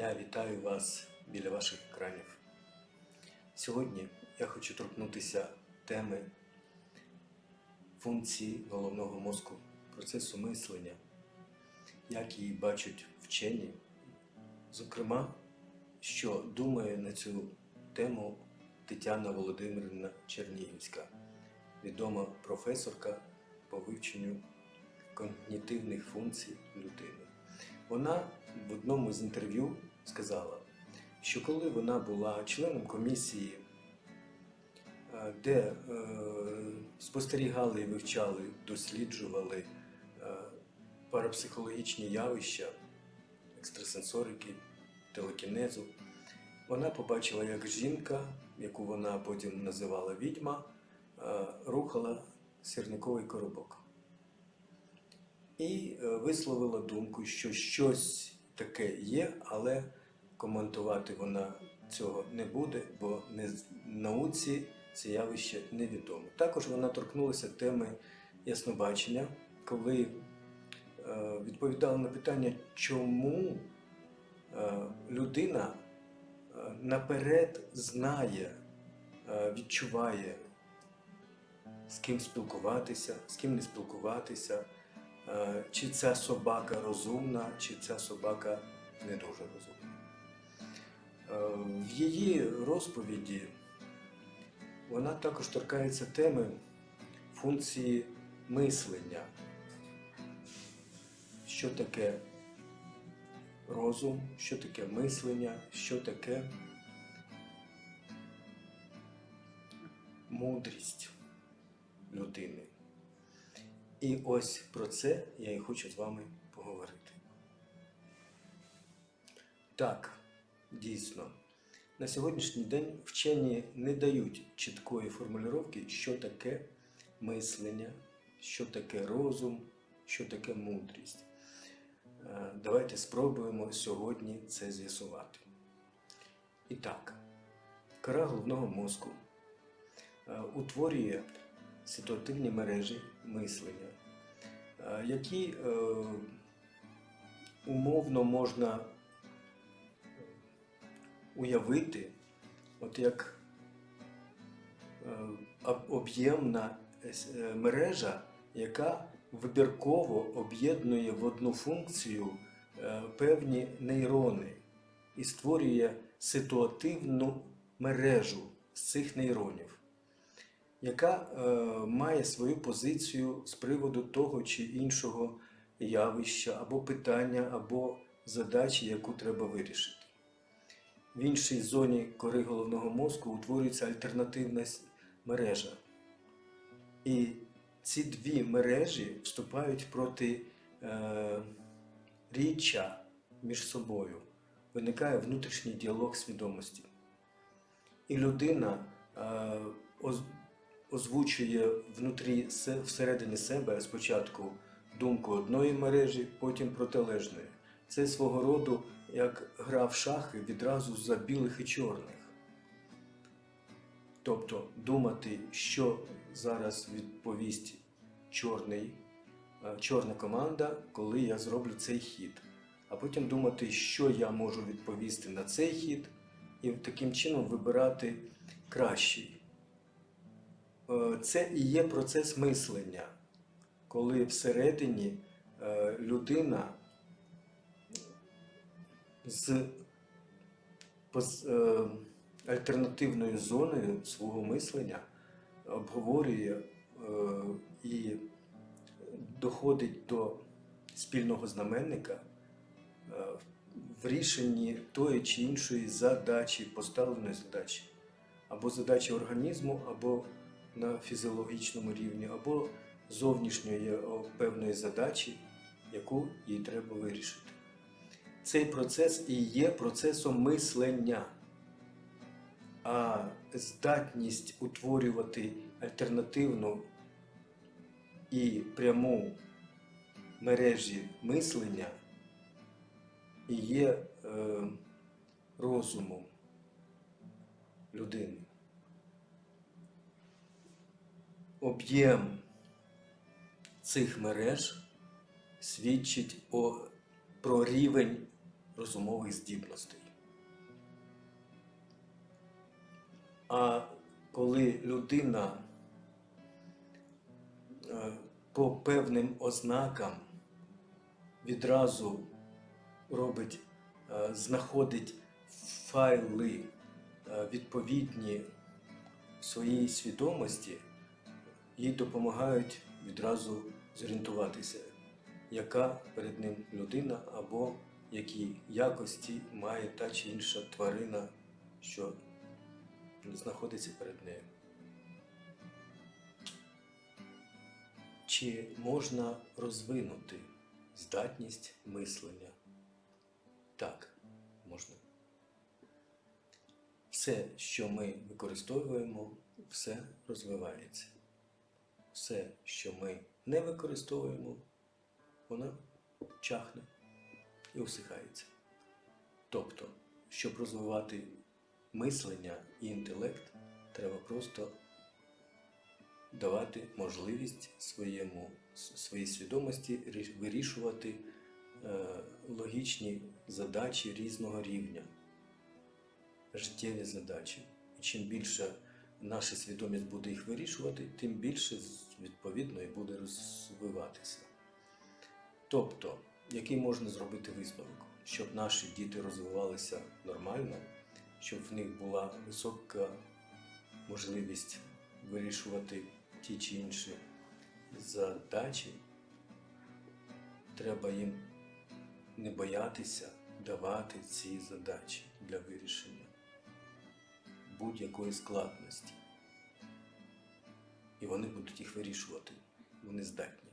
Я вітаю вас біля ваших екранів. Сьогодні я хочу торкнутися теми функції головного мозку, процесу мислення, як її бачать вчені, зокрема, що думає на цю тему Тетяна Володимирівна Чернігівська, відома професорка по вивченню когнітивних функцій людини. Вона в одному з інтерв'ю сказала, що коли вона була членом комісії, е, де е, спостерігали і вивчали, досліджували е, парапсихологічні явища, екстрасенсорики, телекінезу, вона побачила, як жінка, яку вона потім називала відьма, рухала сірниковий коробок. І висловила думку, що щось таке є, але коментувати вона цього не буде, бо не науці це явище невідомо. Також вона торкнулася теми яснобачення, коли е, відповідала на питання, чому е, людина е, наперед знає, відчуває, з ким спілкуватися, з ким не спілкуватися. Е, чи ця собака розумна, чи ця собака не дуже розумна. Е, В її розповіді вона також торкається теми функції мислення. Що таке розум, що таке мислення, що таке мудрість людини. І ось про це я і хочу з вами поговорити. Так, дійсно, на сьогоднішній день вчені не дають чіткої формулювання, що таке мислення, що таке розум, що таке мудрість. Е, Давайте спробуємо сьогодні це з'ясувати. І так, кора головного мозку е, утворює ситуативні мережі мислення, які е, умовно можна уявити, от як е, об'ємна е, мережа, яка вибірково об'єднує в одну функцію е, певні нейрони і створює ситуативну мережу з цих нейронів яка е, має свою позицію з приводу того чи іншого явища, або питання, або задачі, яку треба вирішити. В іншій зоні кори головного мозку утворюється альтернативна мережа. І ці дві мережі вступають проти е, річчя між собою. Виникає внутрішній діалог свідомості. І людина е, озвучує внутрі всередині себе спочатку думку одної мережі, потім протилежної. Це свого роду як гра в шахи відразу за білих і чорних. Тобто думати, що зараз відповість чорний, е, чорна команда, коли я зроблю цей хід. А потім думати, що я можу відповісти на цей хід, і таким чином вибирати кращий. Е, Це і є процес мислення, коли всередині е, людина з е, альтернативною зоною свого мислення обговорює і доходить до спільного знаменника в рішенні тої чи іншої задачі, поставленої задачі, або задачі організму, або на фізіологічному рівні, або зовнішньої певної задачі, яку їй треба вирішити. Цей процес і є процесом мислення, а здатність утворювати альтернативну і пряму мережі мислення і є е, розумом людини. Об'єм цих мереж свідчить о, про рівень розумових здібностей. А коли людина е, по певним ознакам відразу робить, е, знаходить файли е, відповідні своїй свідомості, їй допомагають відразу зорієнтуватися, яка перед ним людина або які якості має та чи інша тварина, що знаходиться перед нею. Чи можна розвинути здатність мислення? Так, можна. Все, що ми використовуємо, все розвивається. Все, що ми не використовуємо, воно чахне і усихається. Тобто, щоб розвивати мислення і інтелект, треба просто давати можливість своєму, своїй свідомості вирішувати е, логічні задачі різного рівня, життєві задачі. І чим більше наша свідомість буде їх вирішувати, тим більше відповідно і буде розвиватися. Тобто, який можна зробити висновок, щоб наші діти розвивалися нормально, щоб в них була висока можливість вирішувати ті чи інші задачі, треба їм не боятися давати ці задачі для вирішення будь-якої складності. І вони будуть їх вирішувати. Вони здатні.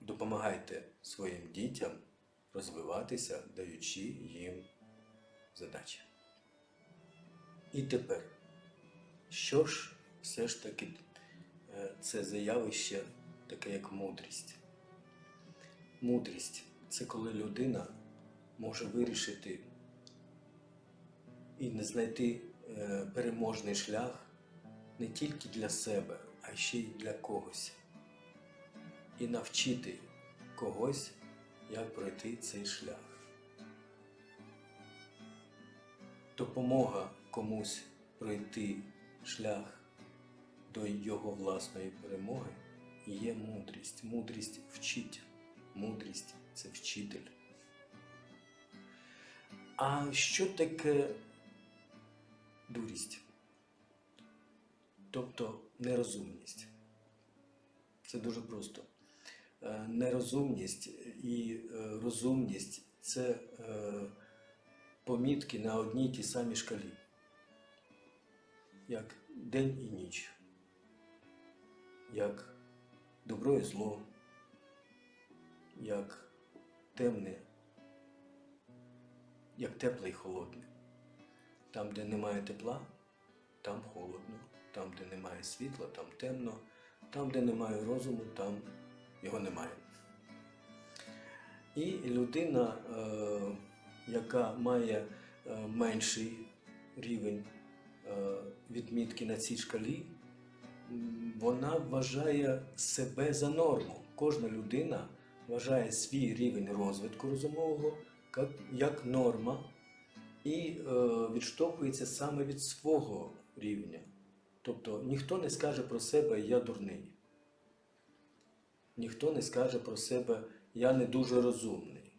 Допомагайте своїм дітям розвиватися, даючи їм задачі. І тепер, що ж все ж таки е, це за явище таке, як мудрість? Мудрість це коли людина може вирішити і не знайти е, переможний шлях не тільки для себе, а ще й для когось. І навчити когось, як пройти цей шлях. Допомога комусь пройти шлях до його власної перемоги є мудрість. Мудрість вчить. Мудрість це вчитель. А що таке дурість? Тобто нерозумність. Це дуже просто. Е, Нерозумність і е, розумність це е, помітки на одній тій самій шкалі, як день і ніч, як добро і зло, як темне, як тепле і холодне. Там, де немає тепла, там холодно, там, де немає світла, там темно, там, де немає розуму, там його немає. І людина, е, яка має е, менший рівень е, відмітки на цій шкалі, вона вважає себе за норму. Кожна людина вважає свій рівень розвитку розумового як, норма і е, відштовхується саме від свого рівня. Тобто ніхто не скаже про себе я дурний. Ніхто не скаже про себе я не дуже розумний.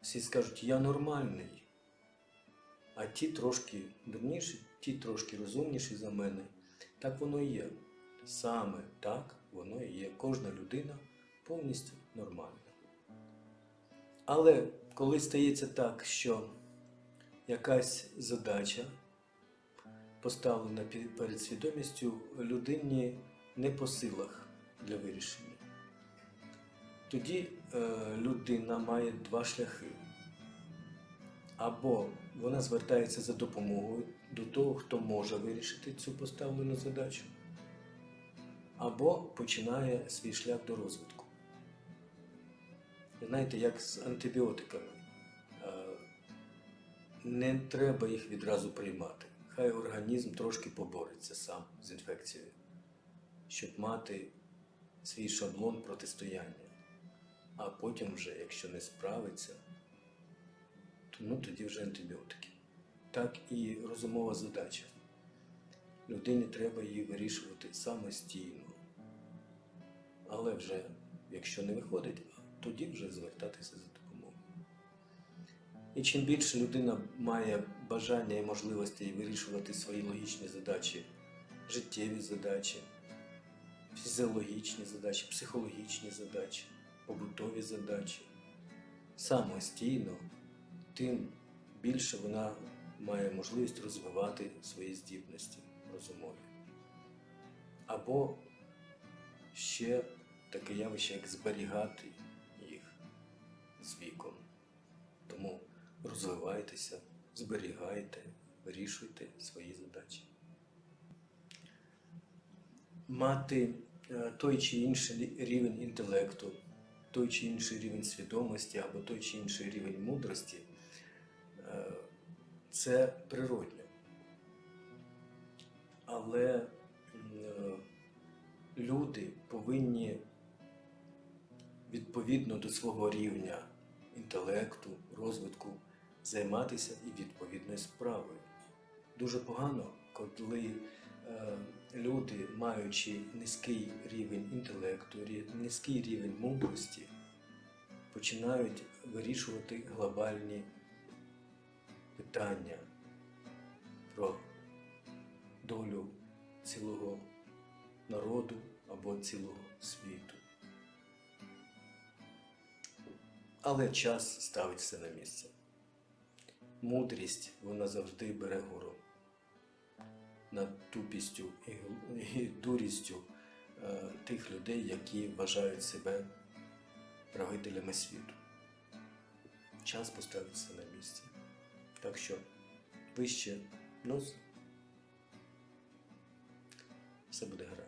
Всі скажуть я нормальний. А ті трошки дурніші, ті трошки розумніші за мене. Так воно і є. Саме так воно і є. Кожна людина повністю нормальна. Але коли стається так, що якась задача поставлена перед свідомістю людині не по силах для вирішення, тоді е, людина має два шляхи. Або вона звертається за допомогою до того, хто може вирішити цю поставлену задачу, або починає свій шлях до розвитку. Знаєте, як з антибіотиками. Не треба їх відразу приймати. Хай організм трошки побореться сам з інфекцією, щоб мати свій шаблон протистояння. а потім вже, якщо не справиться, то ну, тоді вже антибіотики. Так і розумова задача. Людині треба її вирішувати самостійно. Але вже, якщо не виходить, тоді вже звертатися за. І чим більше людина має бажання і можливостей вирішувати свої логічні задачі, життєві задачі, фізіологічні задачі, психологічні задачі, побутові задачі, самостійно, тим більше вона має можливість розвивати свої здібності розумові. Або ще таке явище, як зберігати їх з віком. Розвивайтеся, зберігайте, вирішуйте свої задачі. Мати е, той чи інший рівень інтелекту, той чи інший рівень свідомості або той чи інший рівень мудрості е, це природньо. Але е, люди повинні відповідно до свого рівня інтелекту, розвитку займатися і відповідною справою. Дуже погано, коли е, люди, маючи низький рівень інтелекту, низький рівень мудрості, починають вирішувати глобальні питання про долю цілого народу або цілого світу. Але час ставить все на місце. Мудрість вона завжди бере гору над тупістю і, дурістю е, тих людей, які вважають себе правителями світу. Час поставить все на місце. Так що вище нос, все буде гаразд.